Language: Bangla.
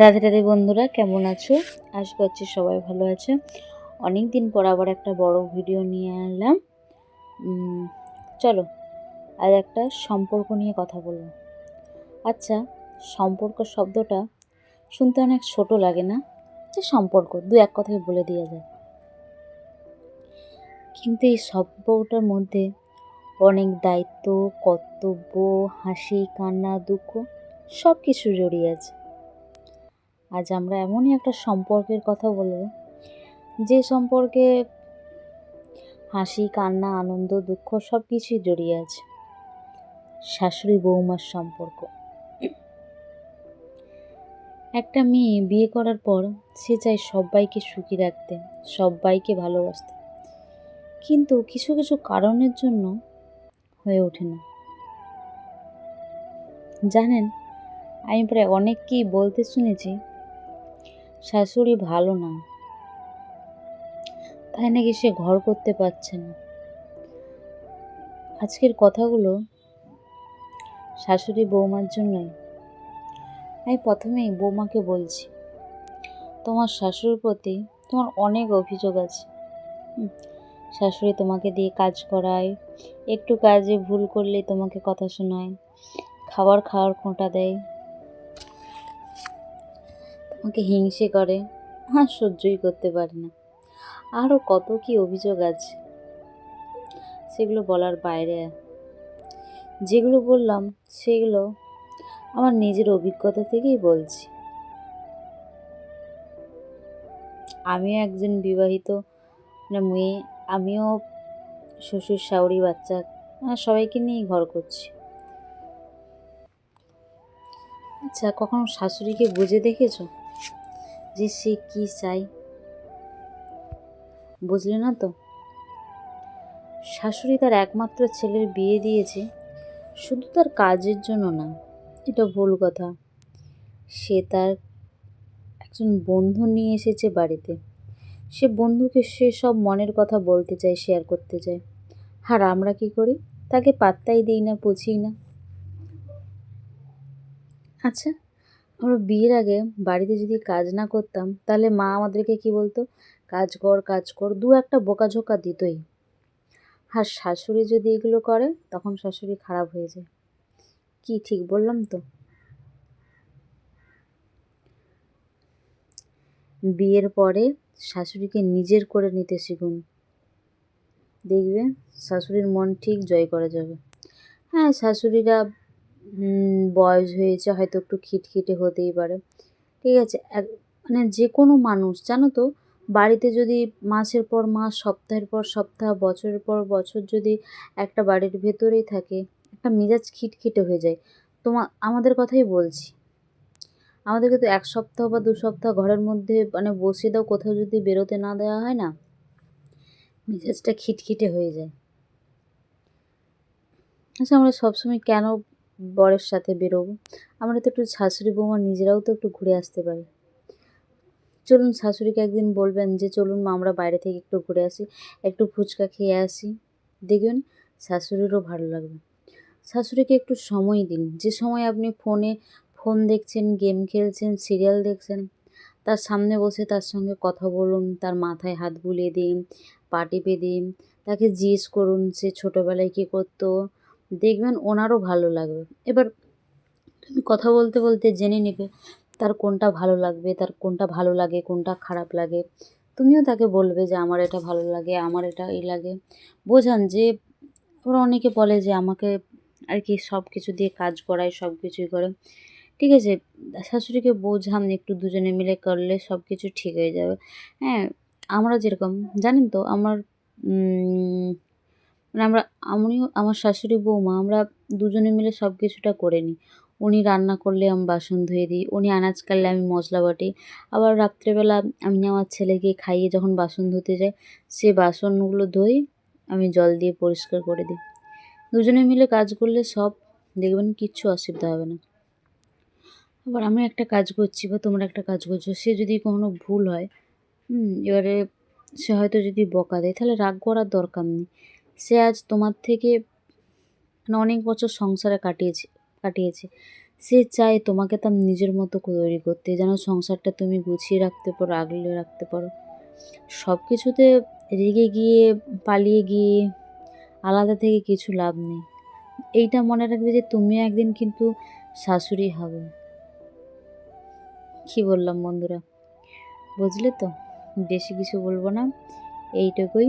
রাধে রাধে বন্ধুরা, কেমন আছো? আশা করছি সবাই ভালো আছে। অনেক দিন পর আবার একটা বড় ভিডিও নিয়ে আনলাম চলো, আজ একটা সম্পর্ক নিয়ে কথা বলব। আচ্ছা সম্পর্ক শব্দটা শুনতে অনেক ছোট লাগে না? যে সম্পর্ক, দু এক কথায় বলে দেওয়া যায়। কিন্তু এই শব্দটার মধ্যে অনেক দায়িত্ব, কর্তব্য, হাসি, কান্না, দুঃখ সব কিছু জড়িয়ে আছে। আজ আমরা এমনই একটা সম্পর্কের কথা বলব, যে সম্পর্কে হাসি, কান্না, আনন্দ, দুঃখ সব কিছুই জড়িয়ে আছে। শাশুড়ি বৌমার সম্পর্ক। একটা মেয়ে বিয়ে করার পর সে চায় সবাইকে সুখী রাখতে, সবাইকে ভালোবাসতে। কিন্তু কিছু কিছু কারণের জন্য হয়ে ওঠে না। জানেন, আমি প্রায় অনেককেই বলতে শুনেছি শাশুড়ি ভালো না। তাই নাকি সে ঘর করতে পারছে না। আজকের কথাগুলো শাশুড়ি বৌমার জন্যই। আমি প্রথমেই বৌমাকে বলছি, তোমার শাশুড়ির প্রতি তোমার অনেক অভিযোগ আছে। শাশুড়ি তোমাকে দিয়ে কাজ করায়, একটু কাজে ভুল করলে তোমাকে কথা শোনায়, খাবার খাওয়ার খোঁটা দেয় তোমাকে হিংসে করে, আর সহ্যই করতে পারে না। আরও কত কি অভিযোগ আছে, সেগুলো বলার বাইরে। যেগুলো বললাম, সেগুলো আমার নিজের অভিজ্ঞতা থেকেই বলছি। আমিও একজন বিবাহিত মানে মেয়ে, আমিও শ্বশুর, শাশুড়ি, বাচ্চা আর সবাইকে নিয়েই ঘর করছি। আচ্ছা কখনো শাশুড়িকে বুঝে দেখেছ? যে সে কী চাই? বুঝলে না তো? শাশুড়ি তার একমাত্র ছেলের বিয়ে দিয়েছে, শুধু তার কাজের জন্য না, এটা ভুল কথা। সে তার একজন বন্ধু নিয়ে এসেছে বাড়িতে। সে বন্ধুকে সে সব মনের কথা বলতে চায় শেয়ার করতে চায়। আর আমরা কি করি? তাকে পাত্তাই দিই না, পুছি না। আচ্ছা। আমরা বিয়ের আগে বাড়িতে যদি কাজ না করতাম, তাহলে মা আমাদেরকে কি বলতো? কাজ কর কাজ কর, দু একটা বোকাঝোকা দিতই। আর শাশুড়ি যদি এগুলো করে, তখন শাশুড়ি খারাপ হয়ে যায়। কি ঠিক বললাম তো? বিয়ের পরে শাশুড়িকে নিজের করে নিতে শিখুন। দেখবে, শাশুড়ির মন ঠিক জয় করা যাবে। হ্যাঁ শাশুড়িরা বয়স হয়েছে, হয়তো একটু খিটখিটে হতেই পারে। ঠিক আছে, এক মানে যে কোনো মানুষ, জানো তো, বাড়িতে যদি মাসের পর মাস, সপ্তাহের পর সপ্তাহ, বছরের পর বছর যদি একটা বাড়ির ভেতরেই থাকে, একটা মেজাজ খিটখিটে হয়ে যায়। তোমার আমাদের কথাই বলছি। আমাদেরকে তো এক সপ্তাহ বা দু সপ্তাহ ঘরের মধ্যে মানে বসিয়ে দাও, কোথাও যদি বেরোতে না দেওয়া হয় না, মেজাজটা খিটখিটে হয়ে যায়। আচ্ছা আমরা সবসময় কেন বরের সাথে বেরোবো। আমরা তো একটু শাশুড়ি বৌমা, নিজেরাও তো একটু ঘুরে আসতে পারি। চলুন, শাশুড়িকে একদিন বলবেন যে, চলুন মা, আমরা বাইরে থেকে একটু ঘুরে আসি, একটু ফুচকা খেয়ে আসি। দেখবেন শাশুড়িরও ভালো লাগবে। শাশুড়িকে একটু সময় দিন। যে সময় আপনি ফোনে, ফোন দেখছেন, গেম খেলছেন, সিরিয়াল দেখছেন, তার সামনে বসে তার সঙ্গে কথা বলুন, তার মাথায় হাত বুলিয়ে দিন পা টিপে দিন, তাকে জিজ্ঞেস করুন, সে ছোটোবেলায় কী করতো দেখবেন ওনারও ভালো লাগবে। এবার তুমি কথা বলতে বলতে জেনে নেবে তার কোনটা ভালো লাগবে, তার কোনটা ভালো লাগে, কোনটা খারাপ লাগে। তুমিও তাকে বলবে যে আমার এটা ভালো লাগে, আমার এটা এই লাগে। বোঝান যে ওরা অনেকে বলে যে আমাকে আর কি সব কিছু দিয়ে কাজ করায়, সব কিছুই করে। ঠিক আছে, শাশুড়িকে বোঝান একটু দুজনে মিলে করলে সব কিছু ঠিক হয়ে যাবে। হ্যাঁ আমরা যেরকম, জানেন তো, আমার মানে আমরা, আমিও, আমার শাশুড়ি বৌমা, আমরা দুজনে মিলে সব কিছুটা করে নিই। উনি রান্না করলে আমি বাসন ধুয়ে দিই, উনি আনাজ কাটলে আমি মশলা বাটি। আবার রাত্রেবেলা আমি আমার ছেলেকে খাইয়ে যখন বাসন ধুতে যাই, সে বাসনগুলো ধুই, আমি জল দিয়ে পরিষ্কার করে দিই। দুজনে মিলে কাজ করলে সব দেখবেন কিচ্ছু অসুবিধা হবে না। আবার আমি একটা কাজ করছি বা তোমরা একটা কাজ করছ, সে যদি কখনো ভুল হয় এবারে সে হয়তো যদি বকা দেয়, তাহলে রাগ করার দরকার নেই। সে আজ তোমার থেকে মানে অনেক বছর সংসারে কাটিয়েছে কাটিয়েছে। সে চায় তোমাকে তার নিজের মতো তৈরি করতে, যেন সংসারটা তুমি গুছিয়ে রাখতে পারো, আগলে রাখতে পারো। সব কিছুতে রেগে গিয়ে, পালিয়ে গিয়ে আলাদা থেকে কিছু লাভ নেই। এইটা মনে রাখবে যে তুমি একদিন কিন্তু শাশুড়ি হবে। কি বললাম বন্ধুরা? বুঝলে তো? বেশি কিছু বলব না। এইটুকুই।